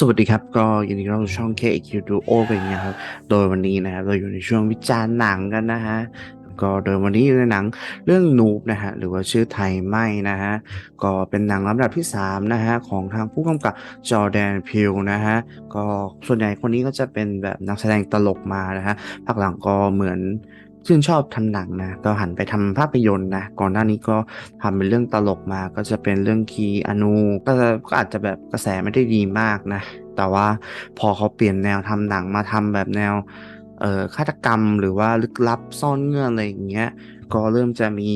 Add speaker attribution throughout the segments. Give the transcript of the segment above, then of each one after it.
Speaker 1: สวัสดีครับ ก็ยินดีต้อนรับช่อง KQ Duo เป็นไงครับ โดยวันนี้นะครับเราอยู่ในช่วงวิจารณ์หนังกันนะฮะก็โดยวันนี้ในหนังเรื่องนูบนะฮะหรือว่าชื่อไทยไม่นะฮะก็เป็นหนังลำดับที่ 3 นะฮะของทางผู้กำกับจอแดนพิวนะฮะก็ส่วนใหญ่คนนี้ก็จะเป็นแบบนักแสดงตลกมานะฮะพักหลังก็เหมือน ชื่นชอบทำหนังนะก็หันไปทำภาพยนตร์นะก่อนหน้านี้ก็ทำเป็นเรื่องตลกมาก็จะเป็นเรื่องคีอานูก็ก็อาจจะแบบกระแสไม่ได้ดีมากนะ แต่ว่าพอเขาเปลี่ยนแนวทำหนังมาทำแบบแนวเอ่อฆาตกรรมหรือว่าลึกลับซ่อนเงื่อนอะไรอย่างเงี้ยก็เริ่มจะมี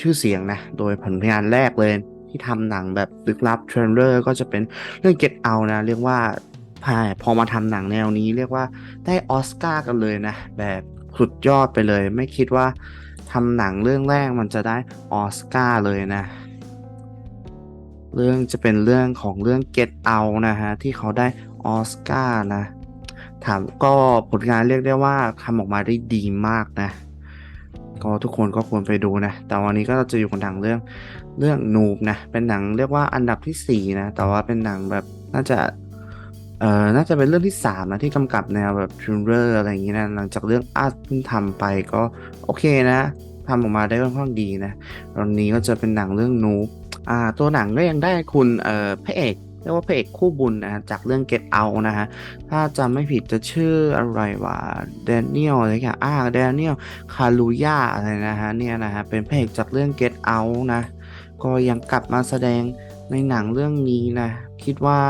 Speaker 1: ชื่อเสียงนะ โดยผลงานแรกเลยที่ทำหนังแบบลึกลับเทรนเดอร์ก็จะเป็นเรื่อง Get Out นะ เรียกว่าพอมาทำหนังแนวนี้เรียกว่าได้ออสการ์กันเลยนะ แบบ สุดยอดไปเลย ไม่คิดว่าทำหนังเรื่องแรกมันจะได้ออสการ์เลยนะ เรื่องจะเป็นเรื่องของเรื่อง Get Out นะฮะ ที่เขาได้ออสการ์นะ ถามก็ผลงานเรียกได้ว่าทำออกมาได้ดีมากนะ ก็ทุกคนก็ควรไปดูนะ แต่วันนี้ก็จะอยู่กับหนังเรื่องเรื่องนูบนะ เป็นหนังเรียกว่าอันดับที่สี่นะ แต่ว่าเป็นหนังแบบน่าจะ อ่อน่าจะเป็นเรื่องที่สามนะที่กำกับแนวแบบทริลเลอร์อะไรอย่างงี้นะหลังจากเรื่องอาร์ตเพิ่งทำไปก็โอเคนะทำออกมาได้ค่อนข้างดีนะตอนนี้ก็จะเป็นหนังเรื่องนูบอ่าตัวหนังก็ยังได้คุณเอ่อพระเอกเรียกว่าพระเอกคู่บุญนะฮะจากเรื่อง Get Out นะฮะ ถ้าจำไม่ผิดจะชื่ออะไรวะแดเนียลอะไรอย่างอ่าแดเนียลคาลูย่าอะไรนะฮะเนี่ยนะฮะ เป็นพระเอกจากเรื่อง Get Out นะ ก็ยังกลับมาแสดงในหนังเรื่องนี้นะ คิดว่า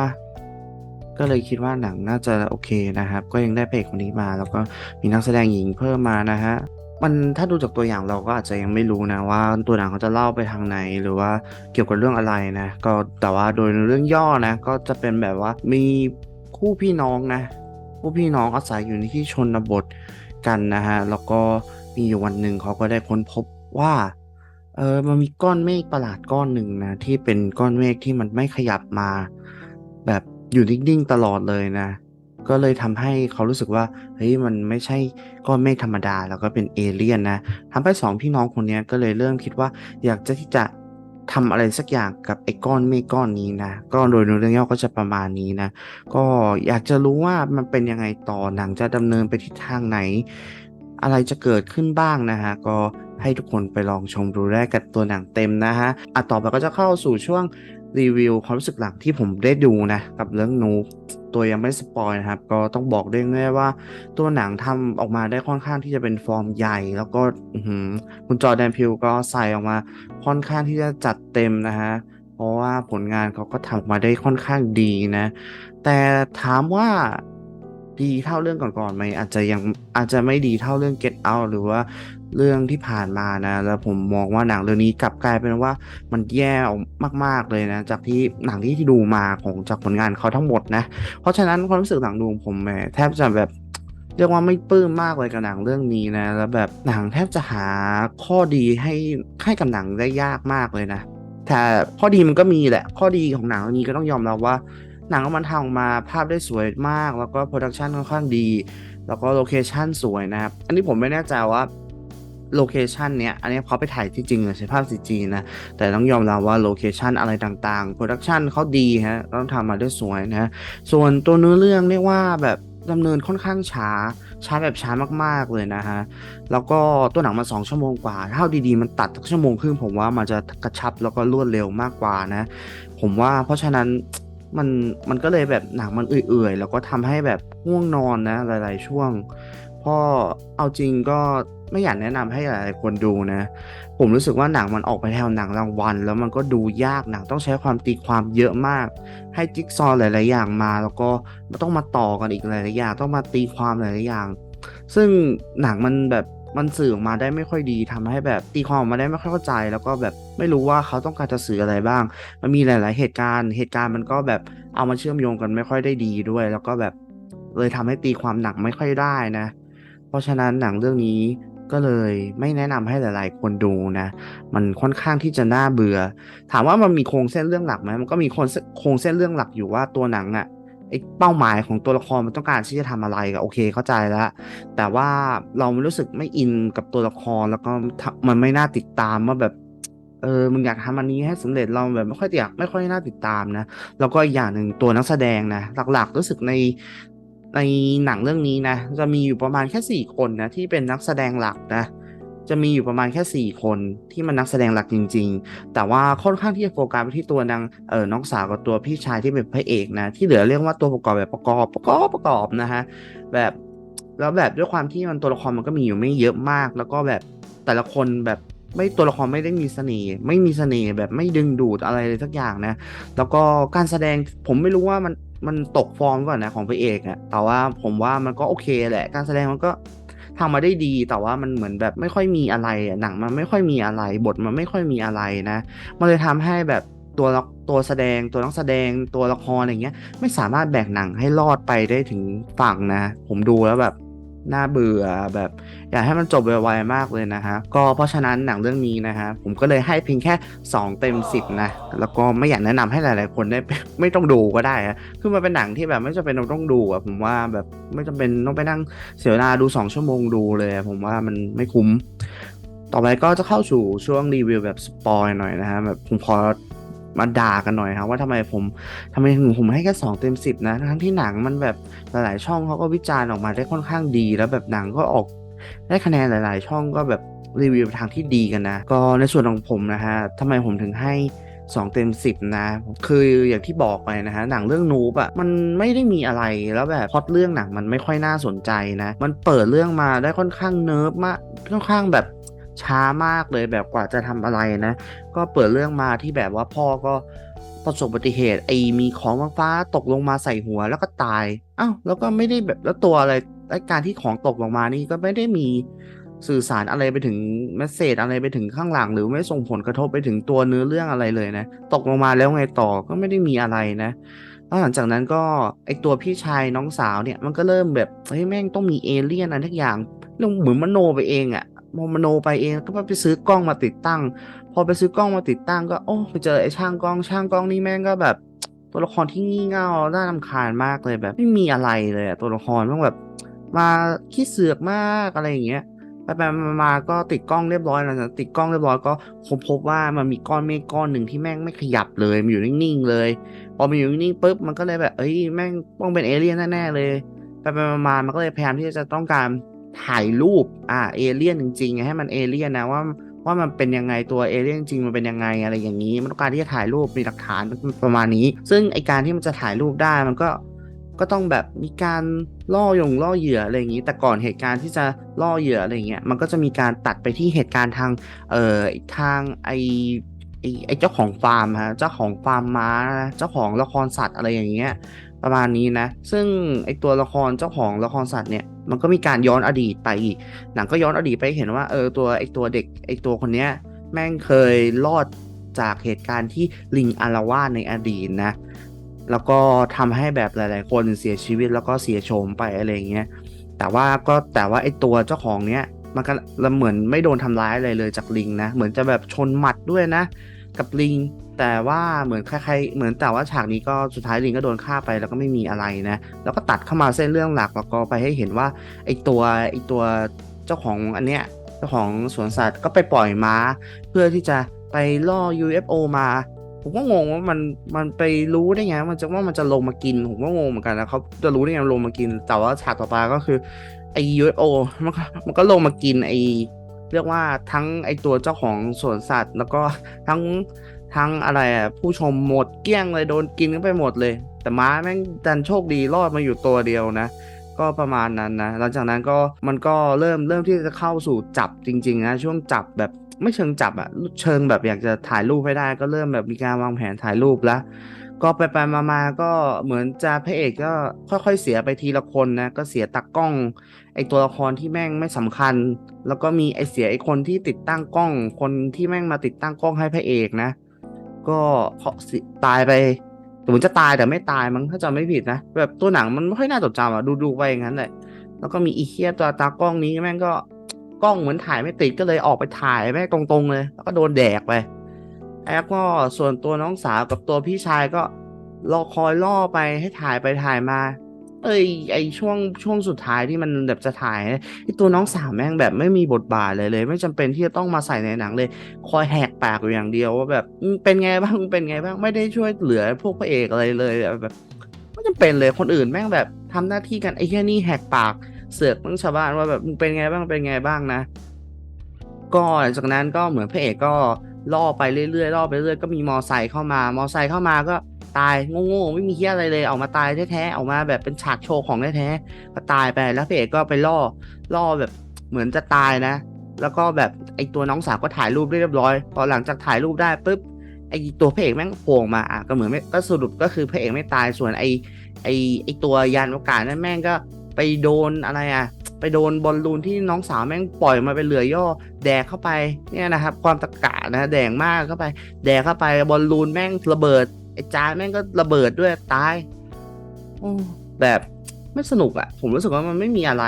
Speaker 1: ก็เลยคิดว่าหนังน่าจะโอเคนะครับ ก็ยังได้พระเอกคนนี้มา แล้วก็มีนักแสดงหญิงเพิ่มมานะฮะมันถ้าดูจากตัวอย่างเราก็อาจจะยังไม่รู้นะว่าตัวหนังเขาจะเล่าไปทางไหนหรือว่าเกี่ยวกับเรื่องอะไรนะก็แต่ว่าโดยเรื่องย่อนะก็จะเป็นแบบว่ามีคู่พี่น้องนะคู่พี่น้องอาศัยอยู่ในที่ชนบทกันนะฮะแล้วก็มีอยู่วันหนึ่งเขาก็ได้ค้นพบว่าเออมันมีก้อนเมฆประหลาดก้อนหนึ่งนะที่เป็นก้อนเมฆที่มันไม่ขยับมา แบบ อยู่นิ่งๆตลอดเลยนะ ก็เลยทำให้เขารู้สึกว่าเฮ้ยมันไม่ใช่ก้อนเมฆธรรมดาแล้วก็เป็นเอเลี่ยนนะทำให้สองพี่น้องคนนี้ก็เลยเริ่มคิดว่า อยากจะที่จะทำอะไรสักอย่างกับไอ้ก้อนเมฆก้อนนี้นะก็โดยเรื่องย่อก็จะประมาณนี้นะ ก็อยากจะรู้ว่ามันเป็นยังไงต่อหนังจะดำเนินไปทิศทางไหน อะไรจะเกิดขึ้นบ้างนะฮะก็ให้ทุกคนไปลองชมดูได้กับตัวหนังเต็มนะฮะอะต่อไปก็จะเข้าสู่ช่วง รีวิวความรู้สึกหลังที่ผมได้ดูนะ กับเรื่องนูตัวยังไม่สปอยนะครับ ก็ต้องบอกได้เลยว่า ตัวหนังทำออกมาได้ค่อนข้างที่จะเป็นฟอร์มใหญ่ แล้วก็คุณจอแดนพิวก็ใส่ออกมาค่อนข้างที่จะจัดเต็มนะฮะเพราะว่าผลงานเขาก็ทำออกมาได้ค่อนข้างดีนะ แต่ถามว่าดีเท่าเรื่องก่อนๆไหมอาจจะยังอาจจะไม่ดีเท่าเรื่อง Get Out หรือว่า เรื่องที่ผ่านมานะ แล้วผมมองว่าหนังเรื่องนี้กลับกลายเป็นว่ามันแย่ออกมาก ๆเลยนะ จากที่หนังที่ดูมาของจากผลงานเขาทั้งหมดนะ เพราะฉะนั้นความรู้สึกหลังดูงผมแหมแทบจะแบบเรียกว่าไม่ปลื้มมากเลยกับหนังเรื่องนี้นะ แล้วแบบหนังแทบจะหาข้อดีให้ให้กับหนังได้ยากมากเลยนะ แต่ข้อดีมันก็มีแหละ ข้อดีของหนังเรื่องนี้ก็ต้องยอมรับว่าหนังมันทำออกมาภาพได้สวยมาก แล้วก็โปรดักชันค่อนข้างดี แล้วก็โลเคชันสวยนะครับ อันนี้ผมไม่แน่ใจว่า โลเคชันเนี้ยอันนี้เขาไปถ่ายที่จริงเลยใช้ภาพ CG นะ แต่ต้องยอมรับว่าโลเคชันอะไรต่างๆโปรดักชันเขาดีฮะต้องทำมาได้สวยนะ ส่วนตัวเนื้อเรื่องเรียกว่าแบบดำเนินค่อนข้างช้า ช้าแบบช้ามากๆเลยนะฮะ แล้วก็ตัวหนังมาสองชั่วโมงกว่า ถ้าเอาดีๆมันตัดสักชั่วโมงครึ่งผมว่ามันจะกระชับแล้วก็รวดเร็วมากกว่านะ ผมว่าเพราะฉะนั้นมันมันก็เลยแบบหนังมันเอื่อยๆ แล้วก็ทำให้แบบง่วงนอนนะหลาย ๆ ช่วงเพราะเอาจริงก็ ไม่อยากแนะนำให้หลายคนดูนะ ผมรู้สึกว่าหนังมันออกไปแนวหนังรางวัล แล้วมันก็ดูยากหนังต้องใช้ความตีความเยอะมาก ให้จิ๊กซอว์หลาย ๆ อย่างมา แล้วก็ต้องมาต่อกันอีกหลาย ๆ อย่าง ต้องมาตีความหลาย ๆ อย่าง ซึ่งหนังมันแบบมันสื่อออกมาได้ไม่ค่อยดีทำให้แบบตีความออกมาได้ไม่ค่อยเข้าใจ แล้วก็แบบไม่รู้ว่าเขาต้องการจะสื่ออะไรบ้าง มันมีหลาย ๆ เหตุการณ์ เหตุการณ์มันก็แบบเอามาเชื่อมโยงกันไม่ค่อยได้ดีด้วย แล้วก็แบบเลยทำให้ตีความหนักไม่ค่อยได้นะ เพราะฉะนั้นหนังเรื่องนี้ ก็เลยไม่แนะนำให้หลาย ๆ คนดูนะ มันค่อนข้างที่จะน่าเบื่อ ถามว่ามันมีโครงเส้นเรื่องหลักไหมมันก็มีโครงเส้นโครงเส้นเรื่องหลักอยู่ว่าตัวหนังอะไอ้เป้าหมายของตัวละครมันต้องการที่จะทำอะไรก็โอเคเข้าใจแล้ว แต่ว่าเราไม่รู้สึกไม่อินกับตัวละครแล้วก็มันไม่น่าติดตามว่าแบบเอเออมึงอยากทำอันนี้ให้สำเร็จเราแบบไม่ค่อยอยากไม่ค่อยน่าติดตามนะ แล้วก็อีกอย่างหนึ่งตัวนักแสดงนะหลักๆรู้สึกใน ในหนังเรื่องนี้นะ จะมีอยู่ประมาณแค่สี่คนนะ ที่เป็นนักแสดงหลักนะ จะมีอยู่ประมาณแค่สี่คนที่มันนักแสดงหลักจริง ๆ แต่ว่าค่อนข้างที่จะโฟกัสไปที่ตัวนางเออน้องสาวกับตัวพี่ชายที่เป็นพระเอกนะ ที่เหลือเรียกว่าตัวประกอบแบบประกอบประกอบประกอบนะฮะแบบแล้วแบบด้วยความที่มันตัวละครมันก็มีอยู่ไม่เยอะมาก แล้วก็แบบแต่ละคนแบบไม่ตัวละครไม่ได้มีเสน่ห์ไม่มีเสน่ห์แบบไม่ดึงดูดอะไรเลยสักอย่างนะ แล้วก็การแสดงผมไม่รู้ว่ามัน มันตกฟอร์มก่อนนะของพระเอกอะแต่ว่าผมว่ามันก็โอเคแหละ การแสดงมันก็ทำมาได้ดี แต่ว่ามันเหมือนแบบไม่ค่อยมีอะไรอะหนังมันไม่ค่อยมีอะไร บทมันไม่ค่อยมีอะไรนะ มันเลยทำให้แบบตัวตัวแสดงตัวนักแสดงตัวละครอะไรเงี้ย ไม่สามารถแบกหนังให้รอดไปได้ถึงฝั่งนะ ผมดูแล้วแบบ น่าเบื่อแบบ อยากให้มันจบไวๆมากเลยนะฮะก็เพราะฉะนั้นหนังเรื่องนี้นะฮะผมก็เลยให้เพียงแค่ 2 เต็ม 10 นะ แล้วก็ไม่อยากแนะนำให้หลายๆคนได้ไม่ต้องดูก็ได้อะคือมันเป็นหนังที่แบบไม่จำเป็นต้องดูอะผมว่าแบบไม่จำเป็นต้องไปนั่งเสียเวลาดู 2 ชั่วโมงดูเลย ผมว่ามันไม่คุ้ม ต่อไปก็จะเข้าสู่ช่วงรีวิวแบบสปอยหน่อยนะฮะแบบผมขอ มาด่ากันหน่อยครับว่าทำไมผมทำไมถึงผมให้แค่สองเต็มสิบนะทั้งที่หนังมันแบบหลายๆช่องเขาก็วิจารณ์ออกมาได้ค่อนข้างดี แล้วแบบหนังก็ออกได้คะแนนหลาย ๆ ช่องก็แบบรีวิวทางที่ดีกันนะ ก็ในส่วนของผมนะฮะทำไมผมถึงให้2เต็ม10 นะ คืออย่างที่บอกไปนะฮะ หนังเรื่องนูบอะมันไม่ได้มีอะไรแล้วแบบพอตเรื่องหนังมันไม่ค่อยน่าสนใจนะ มันเปิดเรื่องมาได้ค่อนข้างเนิร์ฟมากค่อนข้างแบบ ช้ามากเลยแบบกว่าจะทำอะไรนะ ก็เปิดเรื่องมาที่แบบว่าพ่อก็ประสบอุบัติเหตุไอ้มีของฟ้าตกลงมาใส่หัวแล้วก็ตายอ้าวแล้วก็ไม่ได้แบบแล้วตัวอะไรไอ้การที่ของตกลงมานี่ก็ไม่ได้มีสื่อสารอะไรไปถึงเมสเซจอะไรไปถึงข้างหลัง หรือไม่ส่งผลกระทบไปถึงตัวเนื้อเรื่องอะไรเลยนะ ตกลงมาแล้วไงต่อก็ไม่ได้มีอะไรนะแล้วหลังจากนั้นก็ไอตัวพี่ชายน้องสาวเนี่ยมันก็เริ่มแบบเฮ้ยแม่งต้องมีเอเลี่ยนอะไรทุกอย่างเรื่องเหมือนมโนไปเองอะ มมโนไปเองก็ไปซื้อกล้องมาติดตั้ง พอไปซื้อกล้องมาติดตั้งก็โอ้ไปเจอไอ้ช่างกล้องช่างกล้องนี่แม่งก็แบบ ตัวละครที่งี่เง่าน่ารำคาญมากเลยแบบ ไม่มีอะไรเลยตัวละครต้องแบบ มาขี้เสือกมากอะไรอย่างเงี้ยไปไปมาก็ติดกล้องเรียบร้อยแล้วนะติดกล้องเรียบร้อยก็พบพบว่ามันมีก้อนเมฆก้อนหนึ่งที่แม่งไม่ขยับเลยมันอยู่นิ่งๆเลย พอมันอยู่นิ่งๆปุ๊บมันก็เลยแบบเอ้ยแม่งต้องเป็นเอเลี่ยนแน่ๆเลยไปไปมามามันก็เลยพยายามที่จะต้องการ ถ่ายรูปอ่าเอเลี่ยนจริงๆให้มันเอเลี่ยนนะว่าว่ามันเป็นยังไงตัวเอเลี่ยนจริงมันเป็นยังไงอะไรอย่างนี้ มันต้องการที่จะถ่ายรูปมีหลักฐานประมาณนี้ ซึ่งไอการที่มันจะถ่ายรูปได้มันก็ก็ต้องแบบมีการล่อยงล่อเหยื่ออะไรอย่างนี้ แต่ก่อนเหตุการณ์ที่จะล่อเหยื่ออะไรเงี้ยมันก็จะมีการตัดไปที่เหตุการณ์ทางเอ่อทางไอไอเจ้าของฟาร์มฮะเจ้าของฟาร์มม้าเจ้าของละครสัตว์อะไรอย่างเงี้ยประมาณนี้นะ ซึ่งไอตัวละครเจ้าของละครสัตว์เนี่ย มันก็มีการย้อนอดีตไปอีกหนังก็ย้อนอดีตไปเห็นว่าเออตัวไอตัวเด็กไอตัวคนเนี้ยแม่งเคยรอดจากเหตุการณ์ที่ลิงอารวาสในอดีตนะ แล้วก็ทำให้แบบหลาย ๆ คนเสียชีวิตแล้วก็เสียโฉมไปอะไรเงี้ย แต่ว่าก็แต่ว่าไอตัวเจ้าของเนี้ยมันก็เหมือนไม่โดนทำร้ายอะไรเลยจากลิงนะ เหมือนจะแบบชนหมัดด้วยนะ กับลิง แต่ว่าเหมือนใครๆเหมือนแต่ว่าฉากนี้ก็สุดท้ายลิงก็โดนฆ่าไปแล้วก็ไม่มีอะไรนะ แล้วก็ตัดเข้ามาเส้นเรื่องหลักแล้วก็ไปให้เห็นว่าไอตัวไอตัวเจ้าของอันเนี้ยเจ้าของสวนสัตว์ก็ไปปล่อยม้า เพื่อที่จะไปล่อ UFO มาผมก็งงว่ามันมันไปรู้ได้ไงมันจะว่ามันจะลงมากินผมก็งงเหมือนกันนะเขาจะรู้ได้ไงลงมากิน แต่ว่าฉากต่อไปก็คือไอ UFO มันมันก็ลงมากินไอเรียกว่าทั้งไอตัวเจ้าของสวนสัตว์ แล้วก็ทั้ง ทั้งอะไรอะผู้ชมหมดเกลี้ยงเลยโดนกินกันไปหมดเลย แต่ม้าแม่งดันโชคดีรอดมาอยู่ตัวเดียวนะ ก็ประมาณนั้นนะ หลังจากนั้นก็มันก็เริ่มเริ่มที่จะเข้าสู่จับจริง ๆ นะ ช่วงจับแบบไม่เชิงจับอะเชิงแบบอยากจะถ่ายรูปให้ได้ก็เริ่มแบบมีการวางแผนถ่ายรูปแล้ว ก็ไปไปมามาก็เหมือนจะพระเอกก็ค่อยๆเสียไปทีละคนนะ ก็เสียตากล้อง ไอตัวละครที่แม่งไม่สำคัญ แล้วก็มีไอเสียไอคนที่ติดตั้งกล้อง คนที่แม่งมาติดตั้งกล้องให้พระเอกนะ ก็เขาสิตายไปเหมือนจะตายแต่ไม่ตายมั้งถ้าจำไม่ผิดนะ แบบตัวหนังมันไม่ค่อยน่าจดจำอะดูดูไปอย่างนั้นแหละแล้วก็มีอีเคียตัวตากล้องนี้แม่งก็กล้องเหมือนถ่ายไม่ติดก็เลยออกไปถ่ายแม่งตรงๆเลย แล้วก็โดนแดกไปแอปก็ส่วนตัวน้องสาวกับตัวพี่ชายก็รอคอยล่อไปให้ถ่ายไปถ่ายมา เอยไอช่วงช่วงสุดท้ายที่มันแบบจะถ่ายไอตัวน้องสาวแม่งแบบไม่มีบทบาทเลยเลย ไม่จำเป็นที่จะต้องมาใส่ในหนังเลย คอยแหกปากอยู่อย่างเดียวว่าแบบเป็นไงบ้างเป็นไงบ้างไม่ได้ช่วยเหลือพวกพระเอกอะไรเลยแบบไม่จำเป็นเลยคนอื่นแม่งแบบทำหน้าที่กันไอ้แค่นี่แหกปากเสือกมึงชาวบ้านว่าแบบมึงเป็นไงบ้างเป็นไงบ้างนะ ก็จากนั้นก็เหมือนพระเอกก็ล่อไปเรื่อยๆล่อไปเรื่อยๆก็มีมอไซค์เข้ามามอไซค์เข้ามาก็ ตายโง่ๆไม่มีเฮียอะไรเลยออกมาตายแท้ๆออกมาแบบเป็นฉากโชว์ของแท้ๆก็ตายไปแล้วพระเอกก็ไปล่อล่อแบบเหมือนจะตายนะ แล้วก็แบบไอตัวน้องสาวก็ถ่ายรูปได้เรียบร้อย พอหลังจากถ่ายรูปได้ปุ๊บไอตัวพระเอกแม่งโผล่มาอะก็เหมือนไม่ก็สรุปก็คือพระเอกไม่ตายส่วนไอไอไอตัวยานอวกาศนั่นแม่งก็ไปโดนอะไรอะไปโดนบอลลูนที่น้องสาวแม่งปล่อยมาเป็นเหลือย่อ แดกเข้าไปเนี่ยนะครับ ความตะกะนะแดงมากเข้าไป แดกเข้าไปบอลลูนแม่งระเบิด ไอ้จานแม่งก็ระเบิดด้วยตายโอ้แบบไม่สนุกอะผมรู้สึกว่ามันไม่มีอะไร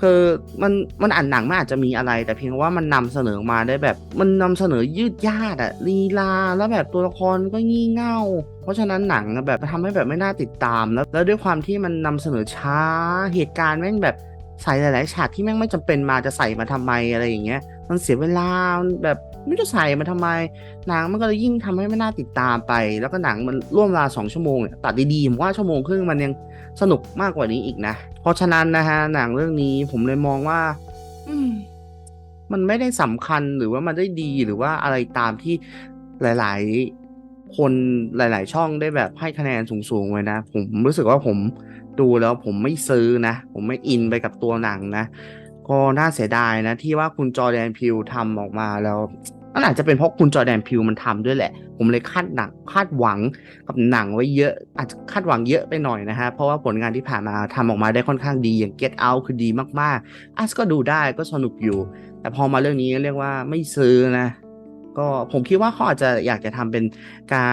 Speaker 1: คือมันมันอ่านหนังมันอาจจะมีอะไร แต่เพียงว่ามันนำเสนอมาได้แบบ มันนำเสนอยืดยาดอะลีลาแล้วแบบตัวละครก็งี่เง่า เพราะฉะนั้นหนังอะแบบทำให้แบบไม่น่าติดตามแล้วแล้วด้วยความที่มันนำเสนอช้าเหตุการณ์แม่งแบบใส่หลาย ๆ ฉากที่แม่งไม่จำเป็นมาจะใส่มาทำไมอะไรอย่างเงี้ย มันเสียเวลามันแบบ ไม่รู้ใส่มาทำไม หนังมันก็เลยยิ่งทำให้ไม่น่าติดตามไป แล้วก็หนังมันร่วมเวลาสองชั่วโมงเนี่ยตัดดีๆผมว่าชั่วโมงครึ่งมันยังสนุกมากกว่านี้อีกนะ เพราะฉะนั้นนะฮะหนังเรื่องนี้ผมเลยมองว่า อืมมันไม่ได้สำคัญหรือว่ามันได้ดีหรือว่าอะไรตามที่หลาย ๆ คนหลาย ๆ ช่องได้แบบให้คะแนนสูงๆไว้นะ ผมรู้สึกว่าผมดูแล้วผมไม่ซื้อนะ ผมไม่อินไปกับตัวหนังนะ ก็น่าเสียดายนะที่ว่าคุณจอแดนพิวทำออกมาแล้วมันอาจจะเป็นเพราะคุณจอแดนพิวมันทำด้วยแหละ ผมเลยคาดหนังคาดหวังกับหนังไว้เยอะ อาจจะคาดหวังเยอะไปหน่อยนะฮะ เพราะว่าผลงานที่ผ่านมาทำออกมาได้ค่อนข้างดีอย่าง Get Out คือดีมากๆอัสก็ดูได้ก็สนุกอยู่ แต่พอมาเรื่องนี้เรียกว่าไม่ซื้อนะ ก็ผมคิดว่าเขาอาจจะอยากจะทำเป็นการ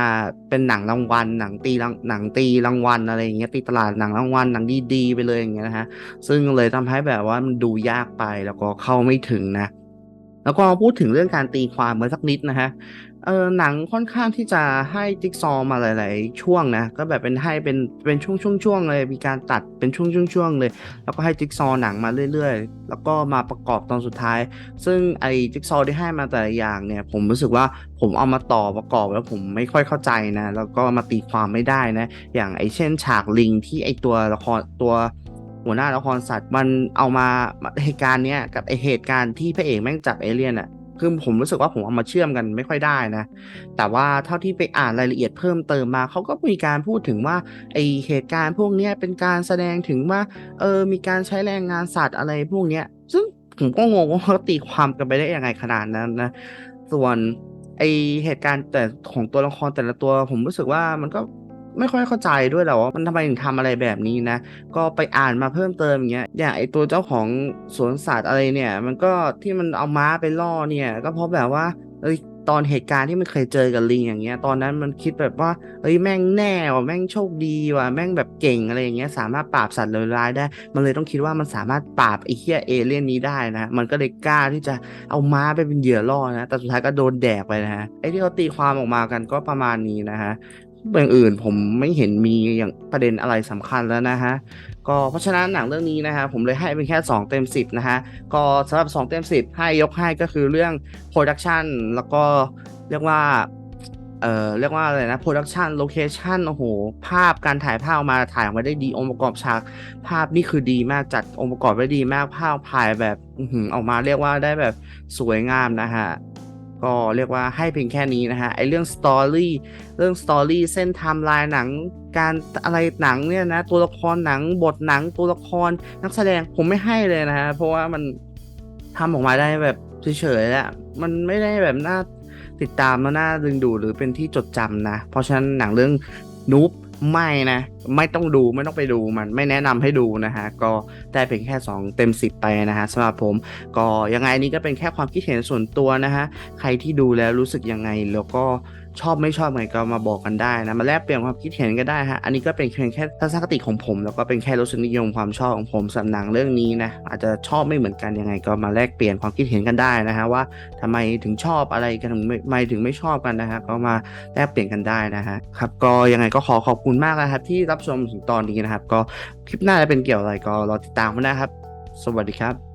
Speaker 1: เป็นหนังรางวัล หนังตีหนังตีรางวัลอะไรอย่างเงี้ยตีตลาดหนังรางวัลหนังดีๆไปเลยอย่างเงี้ยนะฮะซึ่งเลยทำให้แบบว่ามันดูยากไปแล้วก็เข้าไม่ถึงนะ แล้วก็มาพูดถึงเรื่องการตีความมาสักนิดนะฮะเออหนังค่อนข้างที่จะให้จิ๊กซอมาหลาย ๆ ช่วงนะก็แบบเป็นให้เป็นเป็นช่วงช่วงช่วงเลยมีการตัดเป็นช่วงช่วงช่วงเลย แล้วก็ให้จิ๊กซอหนังมาเรื่อย ๆ แล้วก็มาประกอบตอนสุดท้าย ซึ่งไอ้จิ๊กซอที่ให้มาแต่ละอย่างเนี่ย ผมรู้สึกว่าผมเอามาต่อประกอบแล้วผมไม่ค่อยเข้าใจนะแล้วก็มาตีความไม่ได้นะ อย่างไอ้เช่น ฉากลิงที่ไอ้ตัวละครตัว หัวหน้าละครสัตว์มันเอามาเหตุการณ์เนี้ยกับไอเหตุการณ์ที่พระเอกแม่งจับเอเลี่ยนอะคือผมรู้สึกว่าผมเอามาเชื่อมกันไม่ค่อยได้นะ แต่ว่าเท่าที่ไปอ่านรายละเอียดเพิ่มเติมมาเขาก็มีการพูดถึงว่าไอเหตุการณ์พวกเนี้ยเป็นการแสดงถึงว่าเออมีการใช้แรงงานสัตว์อะไรพวกเนี้ย ซึ่งผมก็งงว่าเขาตีความกันไปได้ยังไงขนาดนั้นนะ ส่วนไอเหตุการณ์แต่ของตัวละครแต่ละตัวผมรู้สึกว่ามันก็ ไม่ค่อยเข้าใจด้วยแหละว่ามันทำไมถึงทำอะไรแบบนี้นะ ก็ไปอ่านมาเพิ่มเติมอย่างเงี้ยอย่างไอตัวเจ้าของสวนสัตว์อะไรเนี่ย มันก็ที่มันเอาม้าไปล่อเนี่ย ก็เพราะแบบว่าเอ้ยตอนเหตุการณ์ที่มันเคยเจอกับลิงอย่างเงี้ย ตอนนั้นมันคิดแบบว่าเอ้ยแม่งแน่ว่ะแม่งโชคดีว่ะแม่งแบบเก่งอะไรอย่างเงี้ยสามารถปราบสัตว์เลวร้ายได้ มันเลยต้องคิดว่ามันสามารถปราบไอ้เหี้ยเอเลี่ยนนี้ได้นะ มันก็เลยกล้าที่จะเอาม้าไปเป็นเหยื่อล่อนะ แต่สุดท้ายก็โดนแดกไปนะฮะไอ้ที่เขาตีความออกมากันก็ประมาณนี้นะฮะ อย่างอื่นผมไม่เห็นมีอย่างประเด็นอะไรสำคัญแล้วนะฮะก็เพราะฉะนั้นหนังเรื่องนี้นะฮะผมเลยให้เป็นแค่ 2 เต็ม 10นะฮะก็สำหรับ 2 เต็ม 10 ให้ยกให้ก็คือเรื่องโปรดักชันแล้วก็เรียกว่าเอ่อเรียกว่าอะไรนะโปรดักชันโลเคชันโอ้โห ภาพการถ่ายภาพออกมาถ่ายออกมาได้ดีองค์ประกอบฉากภาพนี่คือดีมากจัดองค์ประกอบไว้ดีมากภาพถ่ายแบบอออกมาเรียกว่าได้แบบสวยงามนะฮะ ก็เรียกว่าให้เพียงแค่นี้นะฮะไอเรื่องสตอรี่เรื่องสตอรี่เส้นไทม์ไลน์หนัง การอะไรหนังเนี่ยนะตัวละครหนังบทหนังตัวละครนักแสดงผมไม่ให้เลยนะฮะเพราะว่ามันทำออกมาได้แบบเฉยๆแล้วมันไม่ได้แบบน่าติดตามแล้วน่าดึงดูหรือเป็นที่จดจำนะ เพราะฉะนั้นหนังเรื่องนูบ ไม่นะ ไม่ต้องดูไม่ต้องไปดูมันไม่แนะนำให้ดูนะฮะ ก็ได้เพียงแค่ 2 เต็ม 10 ไปนะฮะสำหรับผม ก็ยังไงนนี้ก็เป็นแค่ความคิดเห็นส่วนตัวนะฮะ ใครที่ดูแล้วรู้สึกยังไงแล้วก็ ชอบไม่ชอบไงก็มาบอกกันได้นะมาแลกเปลี่ยนความคิดเห็นก็ได้ฮะอันนี้ก็เป็นเพียงแค่ทัศนคติของผม แล้วก็เป็นแค่รสนิยมความชอบของผมสำหรับหนังเรื่องนี้นะอาจจะชอบไม่เหมือนกันยังไง ก็มาแลกเปลี่ยนความคิดเห็นกันได้นะฮะว่าทำไมถึงชอบอะไรกันทำไมทำไมถึงไม่ชอบกันนะฮะก็มาแลกเปลี่ยนกันได้นะฮะครับก็ยังไงก็ขอขอบคุณมากนะครับที่รับชมถึงตอนนี้นะครับ ก็คลิปหน้าจะเป็นเกี่ยวอะไรก็รอติดตามกันนะครับ สวัสดีครับ